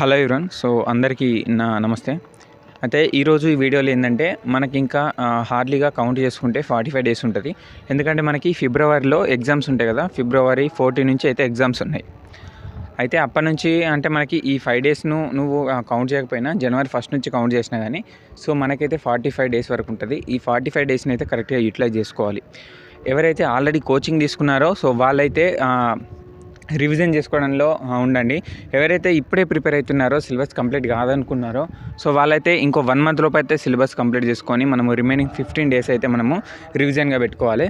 Hello ఎవరన్ so అందరికీ నా నమస్తే. అయితే ఈరోజు ఈ వీడియోలో ఏంటంటే మనకి ఇంకా హార్డ్లీగా కౌంట్ చేసుకుంటే ఫార్టీ ఫైవ్ డేస్ ఉంటుంది. ఎందుకంటే మనకి ఫిబ్రవరిలో ఎగ్జామ్స్ ఉంటాయి కదా ఫిబ్రవరి ఫోర్టీన్ నుంచి అయితే ఎగ్జామ్స్ ఉన్నాయి. అయితే అప్పటి నుంచి అంటే మనకి ఈ ఫైవ్ డేస్ను నువ్వు కౌంట్ చేయకపోయినా జనవరి ఫస్ట్ నుంచి కౌంట్ చేసినా కానీ సో మనకైతే ఫార్టీ ఫైవ్ డేస్ వరకు ఉంటుంది. ఈ ఫార్టీ ఫైవ్ డేస్ని అయితే కరెక్ట్గా యూటిలైజ్ చేసుకోవాలి. ఎవరైతే ఆల్రెడీ కోచింగ్ తీసుకున్నారో సో వాళ్ళైతే రివిజన్ చేసుకోవడంలో ఉండండి. ఎవరైతే ఇప్పుడే ప్రిపేర్ అవుతున్నారో సిలబస్ కంప్లీట్ కాదనుకున్నారో సో వాళ్ళైతే ఇంకో వన్ మంత్ లోపు అయితే సిలబస్ కంప్లీట్ చేసుకొని మనము రిమైనింగ్ ఫిఫ్టీన్ డేస్ అయితే మనము రివిజన్గా పెట్టుకోవాలి.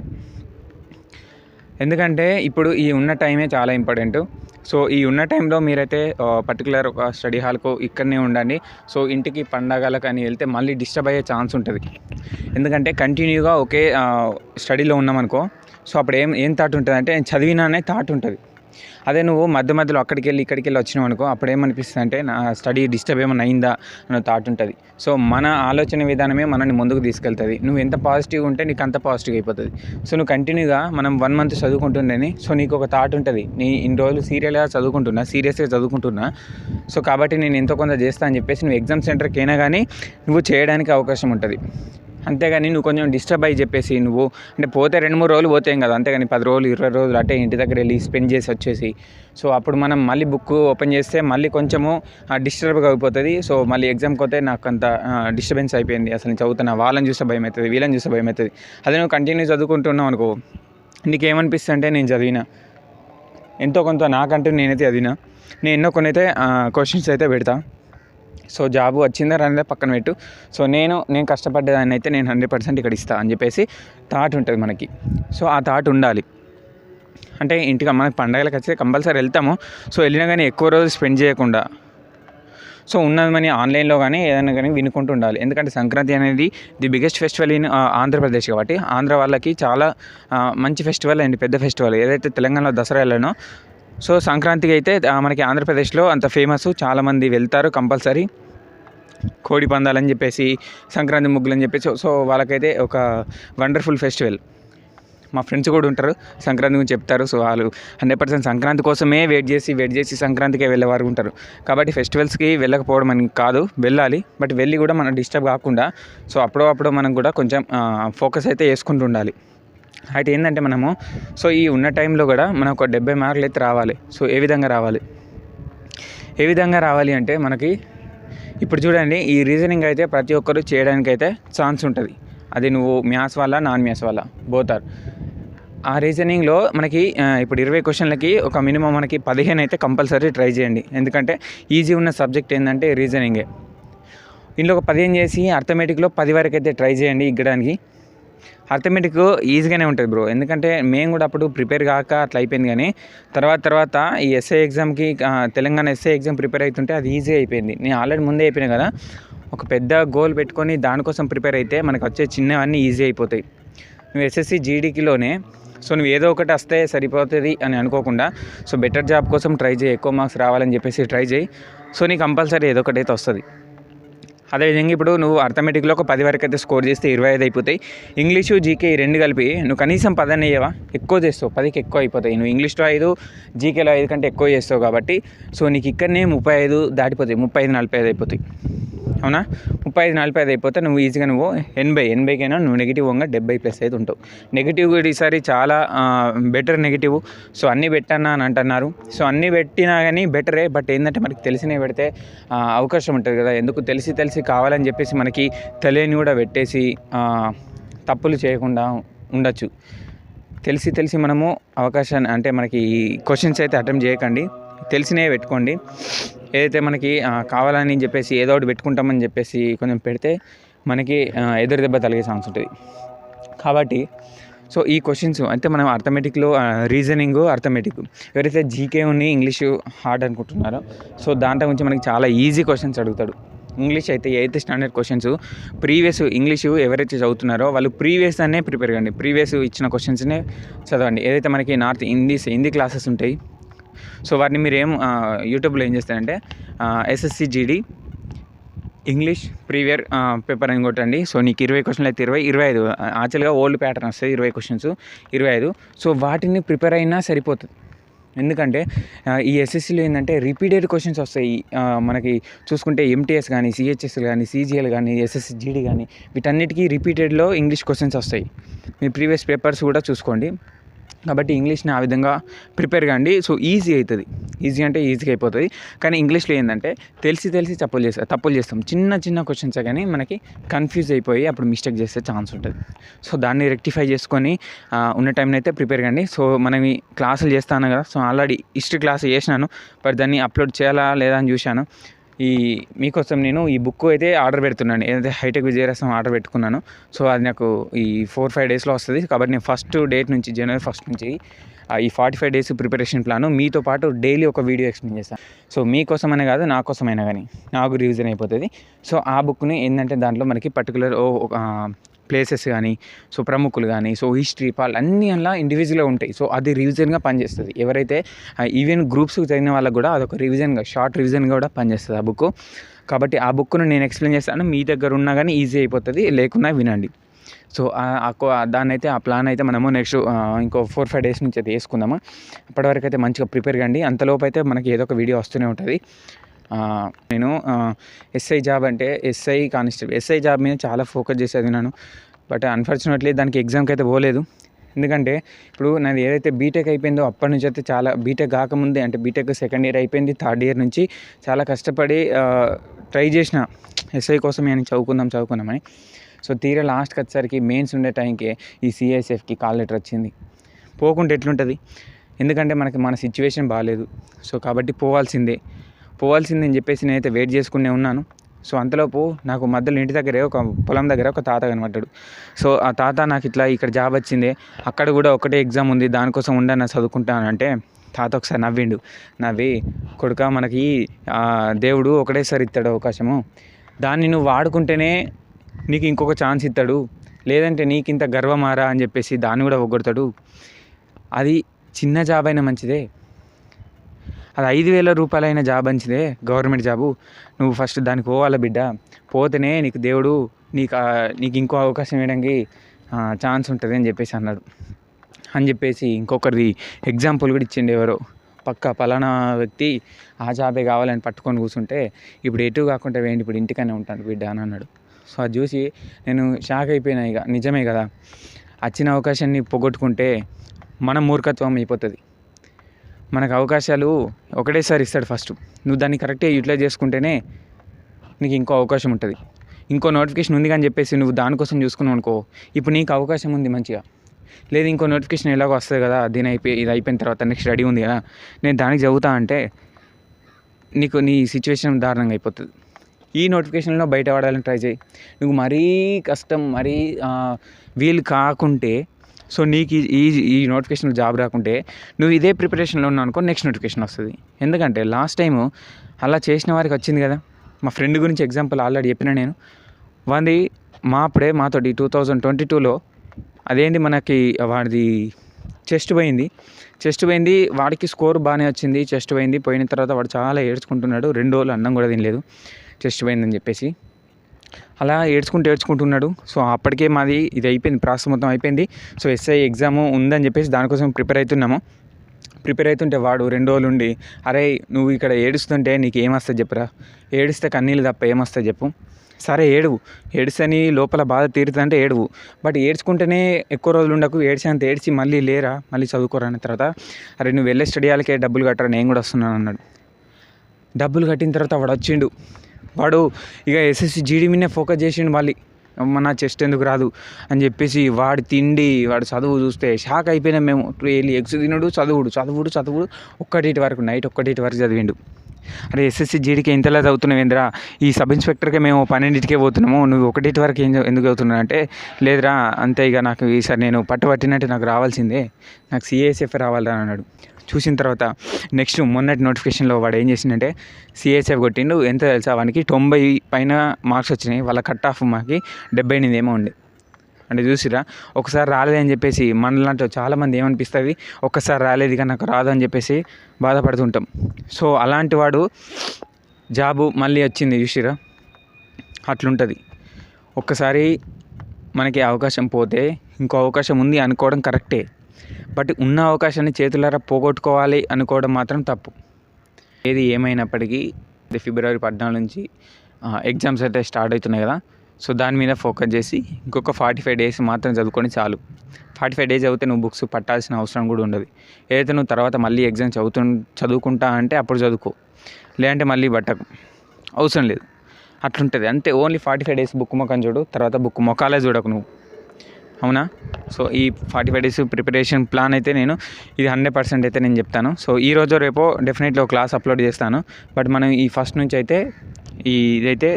ఎందుకంటే ఇప్పుడు ఈ ఉన్న టైమే చాలా ఇంపార్టెంట్. సో ఈ ఉన్న టైంలో మీరైతే పర్టికులర్ ఒక స్టడీ హాల్కు ఇక్కడనే ఉండండి. సో ఇంటికి పండగలకు అని వెళ్తే మళ్ళీ డిస్టర్బ్ అయ్యే ఛాన్స్ ఉంటుంది. ఎందుకంటే కంటిన్యూగా ఒకే స్టడీలో ఉన్నామనుకో సో అప్పుడు ఏం ఏం థాట్ ఉంటుంది అంటే చదివినా అనే థాట్ ఉంటుంది. అదే నువ్వు మధ్య మధ్యలో అక్కడికి వెళ్ళి ఇక్కడికి వెళ్ళి వచ్చినావు అనుకో అప్పుడు ఏమనిపిస్తుంది అంటే నా స్టడీ డిస్టర్బ్ ఏమైనా అయిందా అన్న థాట్ ఉంటుంది. సో మన ఆలోచన విధానమే మనల్ని ముందుకు తీసుకెళ్తుంది. నువ్వు ఎంత పాజిటివ్ ఉంటే నీకు అంత పాజిటివ్ అయిపోతుంది. సో నువ్వు కంటిన్యూగా మనం వన్ మంత్ చదువుకుంటుండేని సో నీకు ఒక థాట్ ఉంటుంది. నీ ఇన్ని రోజులు సీరియల్గా చదువుకుంటున్నా సీరియస్గా చదువుకుంటున్నా సో కాబట్టి నేను ఎంతో కొంత చేస్తా అని చెప్పేసి నువ్వు ఎగ్జామ్ సెంటర్కి అయినా కానీ నువ్వు చేయడానికి అవకాశం ఉంటుంది. అంతేగాని నువ్వు కొంచెం డిస్టర్బ్ అయ్యి చెప్పేసి నువ్వు అంటే పోతే రెండు మూడు రోజులు పోతాం కదా అంతేగాని పది రోజులు ఇరవై రోజులు అంటే ఇంటి దగ్గర వెళ్ళి స్పెండ్ చేసి వచ్చేసి. సో అప్పుడు మనం మళ్ళీ బుక్ ఓపెన్ చేస్తే మళ్ళీ కొంచెము డిస్టర్బ్గా అయిపోతుంది. సో మళ్ళీ ఎగ్జామ్కి పోతే నాకు అంత డిస్టర్బెన్స్ అయిపోయింది. అసలు చదువుతున్నా వాళ్ళని చూస్తే భయం అవుతుంది వీళ్ళని చూస్తే భయం అవుతుంది అదే నువ్వు కంటిన్యూ చదువుకుంటున్నావు అనుకో నీకేమనిపిస్తుంది అంటే నేను చదివిన? ఎంతో కొంత నాకంటూ నేనైతే చదివిన. నేను ఎన్నో కొన్ని అయితే క్వశ్చన్స్ అయితే పెడతా. సో జాబ్ వచ్చిందా రాలేదా పక్కన పెట్టు. సో నేను నేను కష్టపడ్డదాన్ని అయితే నేను హండ్రెడ్ పర్సెంట్ ఇక్కడ ఇస్తాను అని చెప్పేసి థాట్ ఉంటుంది మనకి. సో ఆ థాట్ ఉండాలి. అంటే ఇంటికి మనకి పండగలకు వచ్చి కంపల్సరీ వెళ్తాము. సో వెళ్ళినా కానీ ఎక్కువ రోజులు స్పెండ్ చేయకుండా. సో ఉన్నది మనీ ఆన్లైన్లో కానీ ఏదైనా కానీ వినుకుంటూ ఉండాలి. ఎందుకంటే సంక్రాంతి అనేది the biggest festival in Andhra Pradesh కాబట్టి ఆంధ్ర వాళ్ళకి చాలా మంచి ఫెస్టివల్ అండ్ పెద్ద ఫెస్టివల్. ఏదైతే తెలంగాణలో దసరా వెళ్ళానో సో సంక్రాంతికి అయితే మనకి ఆంధ్రప్రదేశ్లో అంత ఫేమస్ చాలామంది వెళ్తారు కంపల్సరీ. కోడి పందాలని చెప్పేసి సంక్రాంతి ముగ్గులు అని చెప్పేసి సో వాళ్ళకైతే ఒక వండర్ఫుల్ ఫెస్టివల్. మా ఫ్రెండ్స్ కూడా ఉంటారు సంక్రాంతి గురించి చెప్తారు సో వాళ్ళు హండ్రెడ్ పర్సెంట్ సంక్రాంతి కోసమే వెయిట్ చేసి వెయిట్ చేసి సంక్రాంతికే వెళ్ళేవారు ఉంటారు. కాబట్టి ఫెస్టివల్స్కి వెళ్ళకపోవడం అని కాదు వెళ్ళాలి. బట్ వెళ్ళి కూడా మనం డిస్టర్బ్ కాకుండా సో అప్పుడో అప్పుడు మనం కూడా కొంచెం ఫోకస్ అయితే వేసుకుంటూ ఉండాలి. అయితే ఏంటంటే మనము సో ఈ ఉన్న టైంలో కూడా మనకు ఒక డెబ్బై మార్కులు అయితే రావాలి. సో ఏ విధంగా రావాలి? ఏ విధంగా రావాలి అంటే మనకి ఇప్పుడు చూడండి ఈ రీజనింగ్ అయితే ప్రతి ఒక్కరు చేయడానికైతే ఛాన్స్ ఉంటుంది. అది నువ్వు మ్యాథ్స్ వల్ల నాన్ మ్యాథ్స్ వల్ల బోతారు ఆ రీజనింగ్లో మనకి ఇప్పుడు ఇరవై క్వశ్చన్లకి ఒక మినిమం మనకి పదిహేను అయితే కంపల్సరీ ట్రై చేయండి. ఎందుకంటే ఈజీ ఉన్న సబ్జెక్ట్ ఏంటంటే రీజనింగే ఇందులో ఒక పదిహేను చేసి అర్థమెటిక్లో పది వరకు అయితే ట్రై చేయండి ఇగ్గడానికి. అర్థమెటిక్ ఈజీగానే ఉంటుంది బ్రో ఎందుకంటే మేము కూడా అప్పుడు ప్రిపేర్ కాక అట్లా అయిపోయింది కానీ తర్వాత తర్వాత ఈ ఎస్ఏ ఎగ్జామ్కి తెలంగాణ ఎస్ఏ ఎగ్జామ్ ప్రిపేర్ అవుతుంటే అది ఈజీ అయిపోయింది. నేను ఆల్రెడీ ముందే అయిపోయినా కదా ఒక పెద్ద గోల్ పెట్టుకొని దానికోసం ప్రిపేర్ అయితే మనకు వచ్చే చిన్నవన్నీ ఈజీ అయిపోతాయి. నువ్వు ఎస్ఎస్సి జీడీకిలోనే సో నువ్వు ఏదో ఒకటి వస్తే సరిపోతుంది అని అనుకోకుండా సో బెటర్ జాబ్ కోసం ట్రై చేయి ఎక్కువ మార్క్స్ రావాలని చెప్పేసి ట్రై చేయి. సో నీకు కంపల్సరీ ఏదో ఒకటి అయితే వస్తుంది. అదేవిధంగా ఇప్పుడు నువ్వు అర్థమెటిక్లో ఒక పది వరకు అయితే స్కోర్ చేస్తే ఇరవై ఐదు అయిపోతాయి. ఇంగ్లీషు జీకే ఈ రెండు కలిపి నువ్వు కనీసం పదని అయ్యేవా ఎక్కువ చేస్తావు. పదికి ఎక్కువ అయిపోతాయి. నువ్వు ఇంగ్లీష్లో ఐదు జీకేలో ఐదు కంటే ఎక్కువ చేస్తావు కాబట్టి. సో నీకు ఇక్కడనే ముప్పై ఐదు దాటిపోతాయి. ముప్పై ఐదు నలభై ఐదు అయిపోతాయి. అవునా? ముప్పై ఐదు నలభై ఐదు అయిపోతే నువ్వు ఈజీగా నువ్వు ఎనభై ఎనభైకైనా నువ్వు నెగిటివ్ వంగా డెబ్బై ప్లస్ అయితే ఉంటావు. నెగిటివ్ కూడా ఈసారి చాలా బెటర్ నెగిటివ్ సో అన్నీ పెట్టానా అని అంటున్నారు. సో అన్నీ పెట్టినా కానీ బెటరే బట్ ఏంటంటే మనకి తెలిసినవి పెడితే అవకాశం ఉంటుంది కదా. ఎందుకు తెలిసి తెలిసి కావాలని చెప్పేసి మనకి తెలియని కూడా పెట్టేసి తప్పులు చేయకుండా ఉండొచ్చు. తెలిసి తెలిసి మనము అవకాశాన్ని అంటే మనకి క్వశ్చన్స్ అయితే అటెంప్ట్ చేయకండి. తెలిసినవి పెట్టుకోండి. ఏదైతే మనకి కావాలని చెప్పేసి ఏదో ఒకటి పెట్టుకుంటామని చెప్పేసి కొంచెం పెడితే మనకి ఎదురు దెబ్బ తగిలే ఛాన్స్ ఉంటుంది. కాబట్టి సో ఈ క్వశ్చన్స్ అయితే మనం అర్థమెటిక్లో రీజనింగ్ అర్థమెటిక్ ఎవరైతే జీకే ఉన్ని ఇంగ్లీషు హార్డ్ అనుకుంటున్నారో సో దాంట్లో గురించి మనకి చాలా ఈజీ క్వశ్చన్స్ అడుగుతాడు. ఇంగ్లీష్ అయితే eighth standard questions previous English ఎవరైతే చదువుతున్నారో వాళ్ళు ప్రీవియస్ అనే ప్రిపేర్ కండి ప్రీవియస్ ఇచ్చిన క్వశ్చన్స్నే చదవండి. ఏదైతే మనకి నార్త్ హిందీస్ హిందీ క్లాసెస్ ఉంటాయి సో వాటిని మీరు ఏం యూట్యూబ్లో ఏం చేస్తారంటే ఎస్ఎస్సి జీడీ ఇంగ్లీష్ ప్రీవియర్ పేపర్ అని కొట్టండి. సో నీకు ఇరవై క్వశ్చన్లు అయితే ఇరవై ఇరవై ఐదు యాక్చువల్గా ఓల్డ్ ప్యాటర్న్ వస్తుంది ఇరవై క్వశ్చన్స్ ఇరవై ఐదు. సో వాటిని ప్రిపేర్ అయినా సరిపోతుంది. ఎందుకంటే ఈ ఎస్ఎస్సిలో ఏంటంటే రిపీటెడ్ క్వశ్చన్స్ వస్తాయి. మనకి చూసుకుంటే ఎంటీఎస్ కానీ సిహెచ్ఎస్ కానీ సీజీఎల్ కానీ ఎస్ఎస్సి జీడీ కానీ వీటన్నిటికీ రిపీటెడ్లో ఇంగ్లీష్ క్వశ్చన్స్ వస్తాయి. మీ ప్రీవియస్ పేపర్స్ కూడా చూసుకోండి. కాబట్టి ఇంగ్లీష్ని ఆ విధంగా ప్రిపేర్ కాండి. సో ఈజీ అవుతుంది. ఈజీ అంటే ఈజీగా అయిపోతుంది. కానీ ఇంగ్లీష్లో ఏంటంటే తెలిసి తెలిసి తప్పులు చేస్తాం తప్పులు చేస్తాం. చిన్న చిన్న క్వశ్చన్స్ కానీ మనకి కన్ఫ్యూజ్ అయిపోయి అప్పుడు మిస్టేక్ చేసే ఛాన్స్ ఉంటుంది. సో దాన్ని రెక్టిఫై చేసుకొని ఉన్న టైంని అయితే ప్రిపేర్ కండి. సో మనం ఈ క్లాసులు చేస్తాను కదా. సో ఆల్రెడీ హిస్టరీ క్లాస్ చేసినాను. బట్ దాన్ని అప్లోడ్ చేయాలా లేదా అని చూశాను. ఈ మీకోసం నేను ఈ బుక్ అయితే ఆర్డర్ పెడుతున్నాను. ఏదైతే హైటెక్ విజయరసం ఆర్డర్ పెట్టుకున్నాను. సో అది నాకు ఈ ఫోర్ ఫైవ్ డేస్లో వస్తుంది. కాబట్టి నేను ఫస్ట్ డేట్ నుంచి జనవరి ఫస్ట్ నుంచి ఈ forty five days preparation plan. మీతో పాటు డైలీ ఒక వీడియో ఎక్స్ప్లెయిన్ చేస్తాను సో మీకోసమనే కాదు నా కోసమైనా కానీ నాకు రివిజన్ అయిపోతుంది. సో ఆ బుక్ని ఏంటంటే దాంట్లో మనకి పర్టికులర్ ప్లేసెస్ కానీ సో ప్రముఖులు కానీ సో హిస్టరీ పాల్ అన్నీ అలా ఇండివిజువల్గా ఉంటాయి. సో అది రివిజన్గా పనిచేస్తుంది. ఎవరైతే ఈవెన్ గ్రూప్స్ చదివిన వాళ్ళకి కూడా అదొక రివిజన్గా షార్ట్ రివిజన్గా కూడా పనిచేస్తుంది ఆ బుక్ కాబట్టి ఆ బుక్ను నేను ఎక్స్ప్లెయిన్ చేస్తాను. మీ దగ్గర ఉన్నా కానీ ఈజీ అయిపోతుంది లేకున్నా వినండి. సో దాన్ని అయితే ఆ ప్లాన్ అయితే మనము నెక్స్ట్ ఇంకో ఫోర్ ఫైవ్ డేస్ నుంచి అయితే వేసుకుందాము. అప్పటివరకు అయితే మంచిగా ప్రిపేర్ కండి. అంతలోపు అయితే మనకి ఏదో ఒక వీడియో వస్తూనే ఉంటుంది. నేను ఎస్ఐ జాబ్ అంటే ఎస్ఐ కానిస్టేబుల్ ఎస్ఐ జాబ్ మీద చాలా ఫోకస్ చేసేది నేను. బట్ అన్ఫార్చునేట్లీ దానికి ఎగ్జామ్కి అయితే పోలేదు. ఎందుకంటే ఇప్పుడు నాది ఏదైతే బీటెక్ అయిపోయిందో అప్పటి నుంచి అయితే చాలా బీటెక్ కాకముందే అంటే బీటెక్ సెకండ్ ఇయర్ అయిపోయింది థర్డ్ ఇయర్ నుంచి చాలా కష్టపడి ట్రై చేసిన ఎస్ఐ కోసం నేను చదువుకుందాం చదువుకుందామని సో తీరా లాస్ట్కి వచ్చేసరికి మెయిన్స్ ఉండే టైంకి ఈ సిఐఎస్ఎఫ్కి కాల్ లెటర్ వచ్చింది. పోకుంటే ఎట్లుంటుంది? ఎందుకంటే మనకి మన సిచ్యువేషన్ బాగాలేదు సో కాబట్టి పోవాల్సిందే. పోవాల్సిందని చెప్పేసి నేనైతే వెయిట్ చేసుకునే ఉన్నాను. సో అంతలోపు నాకు మధ్యలో ఇంటి దగ్గరే ఒక పొలం దగ్గర ఒక తాత కనబడ్డాడు. సో ఆ తాత నాకు ఇట్లా ఇక్కడ జాబ్ వచ్చింది. అక్కడ కూడా ఒకటే ఎగ్జామ్ ఉంది. దానికోసం ఉండని చదువుకుంటానంటే తాత ఒకసారి నవ్విండు. నవ్వి కొడుక మనకి దేవుడు ఒకటేసారి ఇస్తాడు అవకాశము. దాన్ని నువ్వు వాడుకుంటేనే నీకు ఇంకొక ఛాన్స్ ఇస్తాడు లేదంటే నీకు ఇంత గర్వమారా అని చెప్పేసి దాన్ని కూడా ఒగ్గొడతాడు. అది చిన్న జాబ్ అయినా మంచిదే. అది ఐదు వేల రూపాయలైన జాబ్ అంచిదే గవర్నమెంట్ జాబు. నువ్వు ఫస్ట్ దానికి పోవాలి బిడ్డ. పోతేనే నీకు దేవుడు నీకు నీకు ఇంకో అవకాశం ఇవ్వడానికి ఛాన్స్ ఉంటుంది అని చెప్పేసి అన్నాడు. అని చెప్పేసి ఇంకొకరిది ఎగ్జాంపుల్ కూడా ఇచ్చిండే ఎవరో. పక్క పలానా వ్యక్తి ఆ జాబే కావాలని పట్టుకొని కూర్చుంటే ఇప్పుడు ఎటు కాకుండా వేయండి ఇప్పుడు ఇంటికనే ఉంటాను బిడ్డ అని అన్నాడు. సో అది చూసి నేను షాక్ అయిపోయినా ఇక. నిజమే కదా. వచ్చిన అవకాశాన్ని పోగొట్టుకుంటే మన మూర్ఖత్వం అయిపోతుంది. మనకు అవకాశాలు ఒకటేసారి ఇస్తాడు ఫస్ట్ నువ్వు దాన్ని కరెక్ట్గా యూటిలైజ్ చేసుకుంటేనే నీకు ఇంకో అవకాశం ఉంటుంది. ఇంకో నోటిఫికేషన్ ఉంది అని చెప్పేసి నువ్వు దానికోసం చూసుకున్నావు అనుకో ఇప్పుడు నీకు అవకాశం ఉంది మంచిగా. లేదు ఇంకో నోటిఫికేషన్ ఎలాగో వస్తుంది కదా దీని అయిపోయి ఇది అయిపోయిన తర్వాత నెక్స్ట్ రెడీ ఉంది కదా నేను దానికి చదువుతా అంటే నీకు నీ సిచ్యువేషన్ దారుణంగా అయిపోతుంది. ఈ నోటిఫికేషన్లో బయట పడాలని ట్రై చేయి. నువ్వు మరీ కష్టం మరీ వీలు కాకుంటే సో నీకు ఈ- ఈ నోటిఫికేషన్ జాబ్ రాకుంటే నువ్వు ఇదే ప్రిపరేషన్లో ఉన్నావు అనుకో నెక్స్ట్ నోటిఫికేషన్ వస్తుంది. ఎందుకంటే లాస్ట్ టైం అలా చేసిన వారికి వచ్చింది కదా. మా ఫ్రెండ్ గురించి ఎగ్జాంపుల్ ఆల్రెడీ చెప్పిన నేను. వాది మా అప్పుడే మాతోటి టూ థౌజండ్ ట్వంటీ టూలో అదేంటి మనకి వాడిది చెస్ట్ పోయింది. చెస్ట్ పోయింది వాడికి స్కోర్ బాగానే వచ్చింది చెస్ట్ పోయింది. పోయిన తర్వాత వాడు చాలా ఏడ్చుకుంటున్నాడు. రెండు రోజులు అన్నం కూడా తినలేదు. చెస్ట్ పోయిందని చెప్పేసి. అలా ఏడ్చుకుంటూ ఏడ్చుకుంటున్నాడు. సో అప్పటికే మాది ఇది అయిపోయింది ప్రాసెస్ మొత్తం అయిపోయింది. సో ఎస్ఐ ఎగ్జామ్ ఉందని చెప్పేసి దానికోసం ప్రిపేర్ అవుతున్నాము. ప్రిపేర్ అవుతుంటే వాడు రెండు రోజులు ఉండి అరే నువ్వు ఇక్కడ ఏడుస్తుంటే నీకు ఏమొస్తుంది చెప్పురా? ఏడిస్తే కన్నీళ్ళు తప్ప ఏమొస్తుంది చెప్పు. సరే ఏడువు. ఏడిస్తే లోపల బాధ తీరుతుందంటే ఏడువు. బట్ ఏడ్చుకుంటేనే ఎక్కువ రోజులు ఉండకు. ఏడ్చేంత ఏడ్చి మళ్ళీ లేరా? మళ్ళీ చదువుకోరా అన్న తర్వాత అరే నువ్వు వెళ్ళే స్టడియాలకే డబ్బులు కట్టరా? నేను కూడా వస్తున్నాను అన్నాడు. డబ్బులు కట్టిన తర్వాత వాడు వచ్చిండు. వాడు ఇక ఎస్ఎస్సి జీడీ మీదనే ఫోకస్ చేసిండు మళ్ళీ. అమ్మ నా చెస్ట్ ఎందుకు రాదు? అని చెప్పేసి వాడి తిండి వాడు చదువు చూస్తే షాక్ అయిపోయినాం మేము. వెళ్ళి ఎగ్స్ తినడు చదువుడు చదువుడు చదువుడు. ఒక్కటి వరకు నైట్ ఒక్కటి వరకు చదివిండు. అరే ఎస్ఎస్సి జీడీకి ఇంతలా చదువుతున్నావు ఏందిరా? ఈ సబ్ ఇన్స్పెక్టర్కే మేము పన్నెండింటికే పోతున్నాము. నువ్వు ఒకటిటి వరకు ఏం ఎందుకు చదువుతున్నావు అంటే లేదురా అంతే ఇక నాకు ఈసారి నేను పట్టు పట్టినట్టు నాకు రావాల్సిందే. నాకు సిఎస్ఎఫ్ రావాలని అన్నాడు. చూసిన తర్వాత నెక్స్ట్ మొన్నటి నోటిఫికేషన్లో వాడు ఏం చేసిందంటే సిఎస్ఎఫ్ కొట్టిండు. ఎంత తెలుసా వానికి? తొంభై పైన మార్క్స్ వచ్చినాయి. వాళ్ళ కట్ ఆఫ్ మాకి డెబ్బై ఎనిమిది ఏమో ఉండే. అంటే చూసిరా ఒకసారి రాలేదని చెప్పేసి మనలాంటి చాలామంది ఏమనిపిస్తుంది? ఒక్కసారి రాలేదు ఇక నాకు రాదు అని చెప్పేసి బాధపడుతుంటాం. సో అలాంటి వాడు జాబు మళ్ళీ వచ్చింది చూసిరా అట్లుంటుంది. ఒక్కసారి మనకి అవకాశం పోతే ఇంకో అవకాశం ఉంది అనుకోవడం కరెక్టే. బట్ ఉన్న అవకాశాన్ని చేతులారా పోగొట్టుకోవాలి అనుకోవడం మాత్రం తప్పు. ఏది ఏమైనప్పటికీ ఫిబ్రవరి పద్నాలుగు నుంచి ఎగ్జామ్స్ అయితే స్టార్ట్ అవుతున్నాయి కదా. సో దాని మీద ఫోకస్ చేసి ఇంకొక ఫార్టీ ఫైవ్ డేస్ మాత్రం చదువుకొని చాలు. ఫార్టీ ఫైవ్ డేస్ చదివితే నువ్వు బుక్స్ పట్టాల్సిన అవసరం కూడా ఉండదు. ఏదైతే నువ్వు తర్వాత మళ్ళీ ఎగ్జామ్ చదువుతు చదువుకుంటా అంటే అప్పుడు చదువుకో. లేదంటే మళ్ళీ పట్టకు అవసరం లేదు. అట్లుంటుంది. అంతే. Only forty five days book మొక్కని చూడు తర్వాత బుక్ మొక్కాలే చూడకు నువ్వు. అవునా? సో ఈ forty five days preparation plan అయితే నేను ఇది హండ్రెడ్ పర్సెంట్ అయితే నేను చెప్తాను. సో ఈ రోజు రేపో డెఫినెట్లీ ఒక క్లాస్ అప్లోడ్ చేస్తాను. బట్ మనం ఈ ఫస్ట్ నుంచి అయితే ఈ ఇదైతే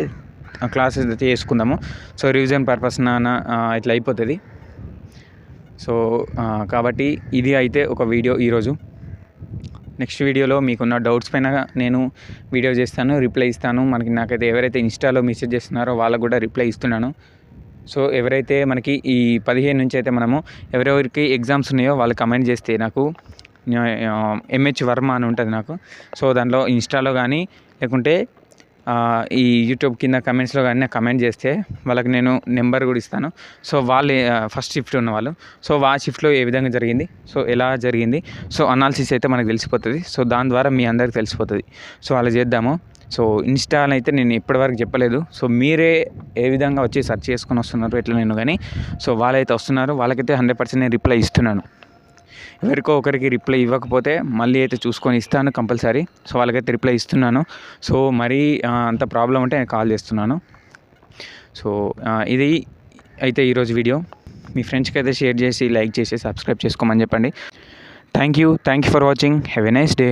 క్లాసెస్ అయితే చేసుకుందాము. సో రివిజన్ పర్పస్ నాన్న ఇట్లా అయిపోతుంది. సో కాబట్టి ఇది అయితే ఒక వీడియో ఈరోజు నెక్స్ట్ వీడియోలో మీకున్న డౌట్స్ పైన నేను వీడియో చేస్తాను రిప్లై ఇస్తాను. మనకి నాకైతే ఎవరైతే ఇన్స్టాలో మెసేజ్ చేస్తున్నారో వాళ్ళకు కూడా రిప్లై ఇస్తున్నాను. సో ఎవరైతే మనకి ఈ పదిహేను నుంచి అయితే మనము ఎవరెవరికి ఎగ్జామ్స్ ఉన్నాయో వాళ్ళు కమెంట్ చేస్తే నాకు ఎంహెచ్ వర్మ అని ఉంటుంది నాకు. సో దాంట్లో ఇన్స్టాలో కానీ లేకుంటే ఈ యూట్యూబ్ కింద కమెంట్స్లో కానీ నాకు కమెంట్ చేస్తే వాళ్ళకి నేను నెంబర్ కూడా ఇస్తాను. సో వాళ్ళు ఫస్ట్ షిఫ్ట్ ఉన్న వాళ్ళు. సో ఆ షిఫ్ట్లో ఏ విధంగా జరిగింది? సో ఎలా జరిగింది? సో అనాలిసిస్ అయితే మనకు తెలిసిపోతుంది. సో దాని ద్వారా మీ అందరికి తెలిసిపోతుంది. సో అలా చేద్దాము. సో ఇన్స్టాల్ అయితే నేను ఇప్పటివరకు చెప్పలేదు. సో మీరే ఏ విధంగా వచ్చి సెర్చ్ చేసుకొని వస్తున్నారు ఎట్లా నేను కానీ సో వాళ్ళైతే వస్తున్నారు వాళ్ళకైతే హండ్రెడ్ పర్సెంట్ నేను రిప్లై ఇస్తున్నాను. ఎవరికో ఒకరికి రిప్లై ఇవ్వకపోతే మళ్ళీ అయితే చూసుకొని ఇస్తాను కంపల్సరీ. సో వాళ్ళకైతే రిప్లై ఇస్తున్నాను. సో మరీ అంత ప్రాబ్లం ఉంటే నేను కాల్ చేస్తున్నాను. సో ఇది అయితే ఈరోజు వీడియో. మీ ఫ్రెండ్స్కి అయితే షేర్ చేసి లైక్ చేసి సబ్స్క్రైబ్ చేసుకోమని చెప్పండి. Thank you. Thank you for watching. Have a nice day.